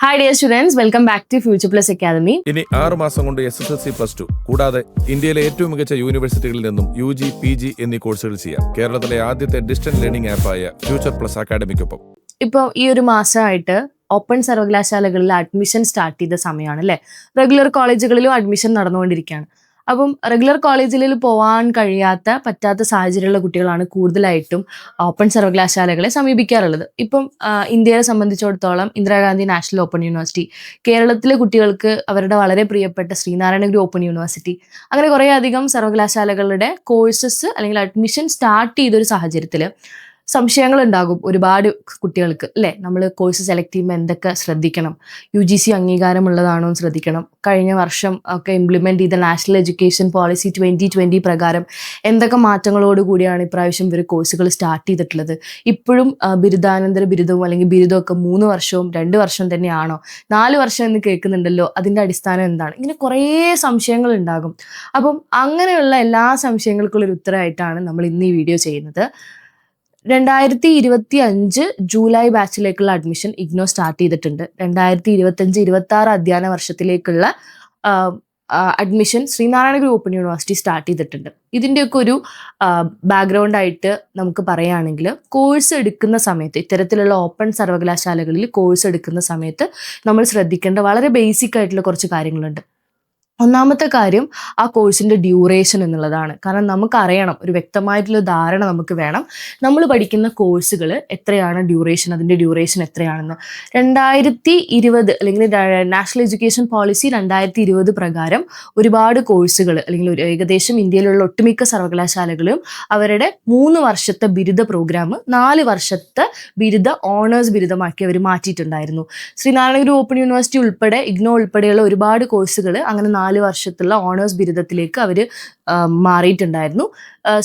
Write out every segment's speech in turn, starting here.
Hi dear students welcome back to future plus academy ഇനി ആറ് മാസം കൊണ്ട് S S L C plus two കൂടാതെ ഇന്ത്യയിലെ ഏറ്റവും മികച്ച യൂണിവേഴ്സിറ്റികളിൽ നിന്നും യു ജി പി ജി എന്നീ കോഴ്സുകൾ ചെയ്യാം. കേരളത്തിലെ ആദ്യത്തെ ഡിസ്റ്റന്റ് ലേണിംഗ് ആപ്പായ ഫ്യൂച്ചർ പ്ലസ് അക്കാദമിക്കൊപ്പം ഇപ്പോൾ ഈ ഒരു മാസമായിട്ട് ഓപ്പൺ സർവകലാശാലകളിൽ അഡ്മിഷൻ സ്റ്റാർട്ട് ചെയ്ത സമയമാണ് അല്ലേ? റെഗുലർ കോളേജുകളിലും അഡ്മിഷൻ നടന്നുകൊണ്ടിരിക്കുകയാണ്. അപ്പം റെഗുലർ കോളേജിൽ പോകാൻ കഴിയാത്ത പറ്റാത്ത സാഹചര്യമുള്ള കുട്ടികളാണ് കൂടുതലായിട്ടും ഓപ്പൺ സർവകലാശാലകളെ സമീപിക്കാറുള്ളത്. ഇപ്പം ഇന്ത്യയെ സംബന്ധിച്ചിടത്തോളം ഇന്ദിരാഗാന്ധി നാഷണൽ ഓപ്പൺ യൂണിവേഴ്സിറ്റി കേരളത്തിലെ കുട്ടികൾക്ക് അവരുടെ വളരെ പ്രിയപ്പെട്ട ശ്രീനാരായണഗുരു ഓപ്പൺ യൂണിവേഴ്സിറ്റി അങ്ങനെ കുറേ അധികം സർവകലാശാലകളുടെ കോഴ്സസ് അല്ലെങ്കിൽ അഡ്മിഷൻ സ്റ്റാർട്ട് ചെയ്തൊരു സാഹചര്യത്തിൽ സംശയങ്ങൾ ഉണ്ടാകും ഒരുപാട് കുട്ടികൾക്ക് അല്ലേ? നമ്മൾ കോഴ്സ് സെലക്ട് ചെയ്യുമ്പോൾ എന്തൊക്കെ ശ്രദ്ധിക്കണം? യു ജി സി അംഗീകാരമുള്ളതാണോ എന്ന് ശ്രദ്ധിക്കണം. കഴിഞ്ഞ വർഷം ഒക്കെ ഇംപ്ലിമെന്റ് ചെയ്ത national education policy twenty twenty പ്രകാരം എന്തൊക്കെ മാറ്റങ്ങളോട് കൂടിയാണ് ഇപ്രാവശ്യം ഇവർ കോഴ്സുകൾ സ്റ്റാർട്ട് ചെയ്തിട്ടുള്ളത്? ഇപ്പോഴും ബിരുദാനന്തര ബിരുദവും അല്ലെങ്കിൽ ബിരുദമൊക്കെ മൂന്ന് വർഷവും രണ്ട് വർഷം തന്നെയാണോ? നാല് വർഷം എന്ന് കേൾക്കുന്നുണ്ടല്ലോ അതിന്റെ അടിസ്ഥാനം എന്താണ്? ഇങ്ങനെ കുറേ സംശയങ്ങൾ ഉണ്ടാകും അപ്പം അങ്ങനെയുള്ള എല്ലാ സംശയങ്ങൾക്കുള്ള ഒരു ഉത്തരമായിട്ടാണ് നമ്മൾ ഇന്ന് ഈ വീഡിയോ ചെയ്യുന്നത്. രണ്ടായിരത്തി ഇരുപത്തി അഞ്ച് ജൂലൈ ബാച്ചിലേക്കുള്ള അഡ്മിഷൻ ഇഗ്നോ സ്റ്റാർട്ട് ചെയ്തിട്ടുണ്ട്. രണ്ടായിരത്തി ഇരുപത്തി അഞ്ച് ഇരുപത്തി ആറ് അധ്യയന വർഷത്തിലേക്കുള്ള admission Sreenarayana open university start ചെയ്തിട്ടുണ്ട്. ഇതിന്റെയൊക്കെ ഒരു ബാക്ക്ഗ്രൗണ്ട് ആയിട്ട് നമുക്ക് പറയുകയാണെങ്കിൽ കോഴ്സ് എടുക്കുന്ന സമയത്ത് ഇത്തരത്തിലുള്ള ഓപ്പൺ സർവകലാശാലകളിൽ കോഴ്സ് എടുക്കുന്ന സമയത്ത് നമ്മൾ ശ്രദ്ധിക്കേണ്ട വളരെ ബേസിക് ആയിട്ടുള്ള കുറച്ച് കാര്യങ്ങളുണ്ട്. ഒന്നാമത്തെ കാര്യം ആ കോഴ്സിന്റെ ഡ്യൂറേഷൻ എന്നുള്ളതാണ്. കാരണം നമുക്കറിയണം ഒരു വ്യക്തമായിട്ടുള്ള ധാരണ നമുക്ക് വേണം. നമ്മൾ പഠിക്കുന്ന കോഴ്സുകൾ എത്രയാണ് ഡ്യൂറേഷൻ അതിന്റെ ഡ്യൂറേഷൻ എത്രയാണെന്ന്. രണ്ടായിരത്തി ഇരുപത് അല്ലെങ്കിൽ നാഷണൽ എഡ്യൂക്കേഷൻ പോളിസി രണ്ടായിരത്തി ഇരുപത് പ്രകാരം ഒരുപാട് കോഴ്സുകൾ അല്ലെങ്കിൽ ഒരു ഏകദേശം ഇന്ത്യയിലുള്ള ഒട്ടുമിക്ക സർവകലാശാലകളും അവരുടെ മൂന്ന് വർഷത്തെ ബിരുദ പ്രോഗ്രാം നാല് വർഷത്തെ ബിരുദ ഓണേഴ്സ് ബിരുദമാക്കി അവർ മാറ്റിയിട്ടുണ്ടായിരുന്നു. ശ്രീനാരായണഗുരു ഓപ്പൺ യൂണിവേഴ്സിറ്റി ഉൾപ്പെടെ ഇഗ്നോ ഉൾപ്പെടെയുള്ള ഒരുപാട് കോഴ്സുകൾ അങ്ങനെ നാല് വർഷത്തുള്ള ഓണേഴ്സ് ബിരുദത്തിലേക്ക് അവർ മാറിയിട്ടുണ്ടായിരുന്നു.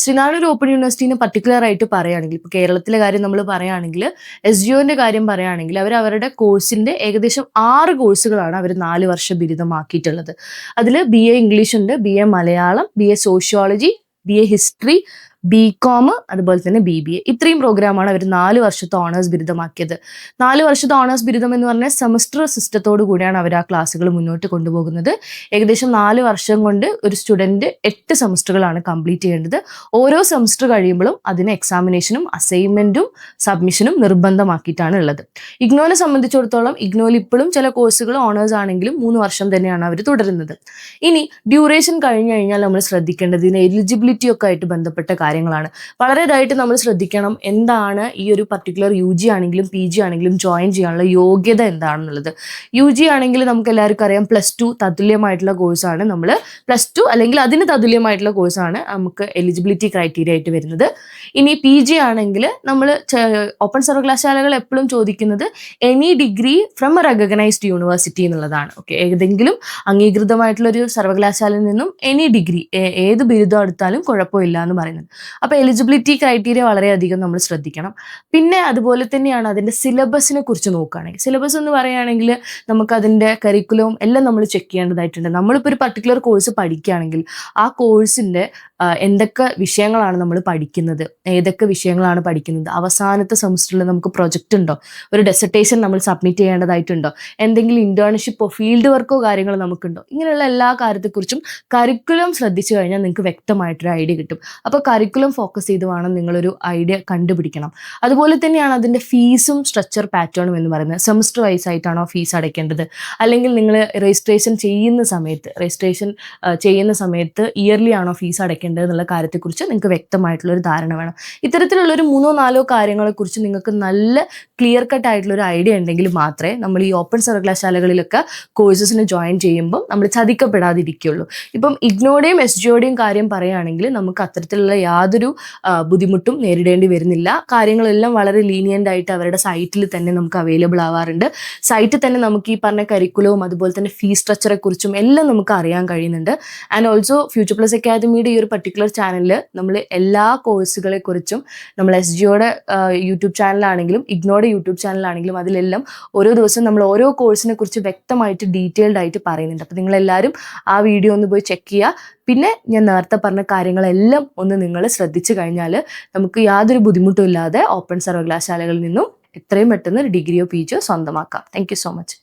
ശ്രീനാരായണ ഓപ്പൺ യൂണിവേഴ്സിറ്റിനെ പർട്ടിക്കുലർ ആയിട്ട് പറയുകയാണെങ്കിൽ ഇപ്പോൾ കേരളത്തിലെ കാര്യം നമ്മൾ പറയുകയാണെങ്കിൽ എസ് ജിഒന്റെ കാര്യം പറയുകയാണെങ്കിൽ അവർ അവരുടെ കോഴ്സിന്റെ ഏകദേശം ആറ് കോഴ്സുകളാണ് അവർ നാല് വർഷ ബിരുദമാക്കിയിട്ടുള്ളത്. അതിൽ ബി എ ഇംഗ്ലീഷ് ഉണ്ട് B A Malayalam B A sociology B A history B com അതുപോലെ തന്നെ ബി ബി എ ഇത്രയും പ്രോഗ്രാമാണ് അവർ നാല് വർഷത്തെ ഓണേഴ്സ് ബിരുദമാക്കിയത്. നാല് വർഷത്തെ ഓണേഴ്സ് ബിരുദം എന്ന് പറഞ്ഞാൽ സെമസ്റ്റർ സിസ്റ്റത്തോടു കൂടിയാണ് അവർ ആ ക്ലാസ്സുകൾ മുന്നോട്ട് കൊണ്ടുപോകുന്നത്. ഏകദേശം നാല് വർഷം കൊണ്ട് ഒരു സ്റ്റുഡന്റ് എട്ട് സെമസ്റ്ററുകളാണ് കംപ്ലീറ്റ് ചെയ്യേണ്ടത്. ഓരോ സെമസ്റ്റർ കഴിയുമ്പോഴും അതിന് എക്സാമിനേഷനും അസൈൻമെന്റും സബ്മിഷനും നിർബന്ധമാക്കിയിട്ടാണ് ഉള്ളത്. ഇഗ്നോനെ സംബന്ധിച്ചിടത്തോളം ഇഗ്നോയിൽ ഇപ്പോഴും ചില കോഴ്സുകൾ ഓണേഴ്സ് ആണെങ്കിലും മൂന്ന് വർഷം തന്നെയാണ് അവർ തുടരുന്നത്. ഇനി ഡ്യൂറേഷൻ കഴിഞ്ഞു കഴിഞ്ഞാൽ നമ്മൾ ശ്രദ്ധിക്കേണ്ടത് ഇതിന് എലിജിബിലിറ്റി ഒക്കെ ആയിട്ട് ബന്ധപ്പെട്ട കാര്യങ്ങളാണ്. വളരെ ഇതായിട്ട് നമ്മൾ ശ്രദ്ധിക്കണം എന്താണ് ഈ ഒരു പർട്ടിക്കുലർ യു ജി ആണെങ്കിലും പി ജി ആണെങ്കിലും ജോയിൻ ചെയ്യാനുള്ള യോഗ്യത എന്താണെന്നുള്ളത്. യു ജി ആണെങ്കിൽ നമുക്ക് എല്ലാവർക്കും അറിയാം പ്ലസ് ടു തതുല്യമായിട്ടുള്ള കോഴ്സാണ് നമ്മൾ പ്ലസ് ടു അല്ലെങ്കിൽ അതിന് തതുല്യമായിട്ടുള്ള കോഴ്സാണ് നമുക്ക് എലിജിബിലിറ്റി ക്രൈറ്റീരിയ ആയിട്ട് വരുന്നത്. ഇനി പി ജി ആണെങ്കിൽ നമ്മൾ ഓപ്പൺ സർവകലാശാലകൾ എപ്പോഴും ചോദിക്കുന്നത് any degree from a recognised university എന്നുള്ളതാണ്. ഓക്കെ ഏതെങ്കിലും അംഗീകൃതമായിട്ടുള്ള ഒരു സർവകലാശാലയിൽ നിന്നും എനി ഡിഗ്രി ഏത് ബിരുദം എടുത്താലും കുഴപ്പമില്ല എന്ന് പറയുന്നത്. അപ്പോൾ എലിജിബിലിറ്റി ക്രൈറ്റീരിയ വളരെയധികം നമ്മൾ ശ്രദ്ധിക്കണം. പിന്നെ അതുപോലെ തന്നെയാണ് അതിന്റെ സിലബസിനെ കുറിച്ച് നോക്കുകയാണെങ്കിൽ. സിലബസ് എന്ന് പറയുകയാണെങ്കിൽ നമുക്ക് അതിന്റെ കരിക്കുലവും എല്ലാം നമ്മൾ ചെക്ക് ചെയ്യേണ്ടതായിട്ടുണ്ട്. നമ്മളിപ്പോൾ ഒരു പർട്ടിക്കുലർ കോഴ്സ് പഠിക്കുകയാണെങ്കിൽ ആ കോഴ്സിന്റെ എന്തൊക്കെ വിഷയങ്ങളാണ് നമ്മൾ പഠിക്കുന്നത്? ഏതൊക്കെ വിഷയങ്ങളാണ് പഠിക്കുന്നത്? അവസാനത്തെ സെമസ്റ്ററിൽ നമുക്ക് പ്രൊജക്റ്റ് ഉണ്ടോ? ഒരു ഡെസർട്ടേഷൻ നമ്മൾ സബ്മിറ്റ് ചെയ്യേണ്ടതായിട്ടുണ്ടോ? എന്തെങ്കിലും ഇന്റേൺഷിപ്പോ ഫീൽഡ് വർക്കോ കാര്യങ്ങളോ നമുക്കുണ്ടോ? ഇങ്ങനെയുള്ള എല്ലാ കാര്യത്തെക്കുറിച്ചും കരിക്കുലം ശ്രദ്ധിച്ചു കഴിഞ്ഞാൽ നിങ്ങൾക്ക് വ്യക്തമായിട്ടൊരു ഐഡിയ കിട്ടും. അപ്പോൾ കരിക്കുലം ഫോക്കസ് ചെയ്ത് വേണം നിങ്ങളൊരു ഐഡിയ കണ്ടുപിടിക്കണം. അതുപോലെ തന്നെയാണ് അതിന്റെ ഫീസും സ്ട്രക്ചർ പാറ്റേണും എന്ന് പറയുന്നത്. സെമസ്റ്റർ വൈസ് ആയിട്ടാണോ ഫീസ് അടയ്ക്കേണ്ടത്? അല്ലെങ്കിൽ നിങ്ങൾ രജിസ്ട്രേഷൻ ചെയ്യുന്ന സമയത്ത് രജിസ്ട്രേഷൻ ചെയ്യുന്ന സമയത്ത് ഇയർലി ആണോ ഫീസ് അടയ്ക്കേണ്ടത്? എന്നുള്ള കാര്യത്തെക്കുറിച്ച് നിങ്ങൾക്ക് വ്യക്തമായിട്ടുള്ള ഒരു ധാരണ വേണം. ഇത്തരത്തിലുള്ള ഒരു മൂന്നോ നാലോ കാര്യങ്ങളെക്കുറിച്ച് നിങ്ങൾക്ക് നല്ല ക്ലിയർ കട്ട് ആയിട്ടുള്ള ഒരു ഐഡിയ ഉണ്ടെങ്കിൽ മാത്രമേ നമ്മൾ ഈ ഓപ്പൺ സർവകലാശാലകളിലൊക്കെ കോഴ്സസിന് ജോയിൻ ചെയ്യുമ്പോൾ നമ്മൾ ചതിക്കപ്പെടാതിരിക്കുകയുള്ളൂ. ഇപ്പം ഇഗ്നോയുടെയും എസ് ജിയോടെയും കാര്യം പറയുകയാണെങ്കിൽ നമുക്ക് അത്തരത്തിലുള്ള യാതൊരു ബുദ്ധിമുട്ടും നേരിടേണ്ടി വരുന്നില്ല. കാര്യങ്ങളെല്ലാം വളരെ ലീനിയന്റ് ആയിട്ട് അവരുടെ സൈറ്റിൽ തന്നെ നമുക്ക് അവൈലബിൾ ആവാറുണ്ട്. സൈറ്റിൽ തന്നെ നമുക്ക് ഈ പറഞ്ഞ കരിക്കുലവും അതുപോലെ തന്നെ ഫീ സ്ട്രക്ചറെ കുറിച്ചും എല്ലാം നമുക്ക് അറിയാൻ കഴിയുന്നുണ്ട്. ആൻഡ് ഓൾസോ ഫ്യൂച്ചർ പ്ലസ് അക്കാദമിയുടെ ഈ ഒരു പർട്ടിക്കുലർ ചാനലിൽ നമ്മൾ എല്ലാ കോഴ്സുകളെ കുറിച്ചും നമ്മൾ എസ് ജിയോടെ യൂട്യൂബ് ചാനലാണെങ്കിലും ഇഗ്നോയുടെ യൂട്യൂബ് ചാനലാണെങ്കിലും അതിലെല്ലാം ഓരോ ദിവസം നമ്മൾ ഓരോ കോഴ്സിനെ കുറിച്ച് വ്യക്തമായിട്ട് ഡീറ്റെയിൽഡ് ആയിട്ട് പറയുന്നുണ്ട്. അപ്പോൾ നിങ്ങളെല്ലാവരും ആ വീഡിയോ ഒന്ന് പോയി ചെക്ക് ചെയ്യുക പിന്നെ ഞാൻ നേരത്തെ പറഞ്ഞ കാര്യങ്ങളെല്ലാം ഒന്ന് നിങ്ങൾ ശ്രദ്ധിച്ചു കഴിഞ്ഞാൽ നമുക്ക് യാതൊരു ബുദ്ധിമുട്ടും ഇല്ലാതെ ഓപ്പൺ സർവകലാശാലകളിൽ നിന്നും എത്രയും പെട്ടെന്ന് ഒരു ഡിഗ്രിയോ പി ജിയോ സ്വന്തമാക്കാം. Thank so much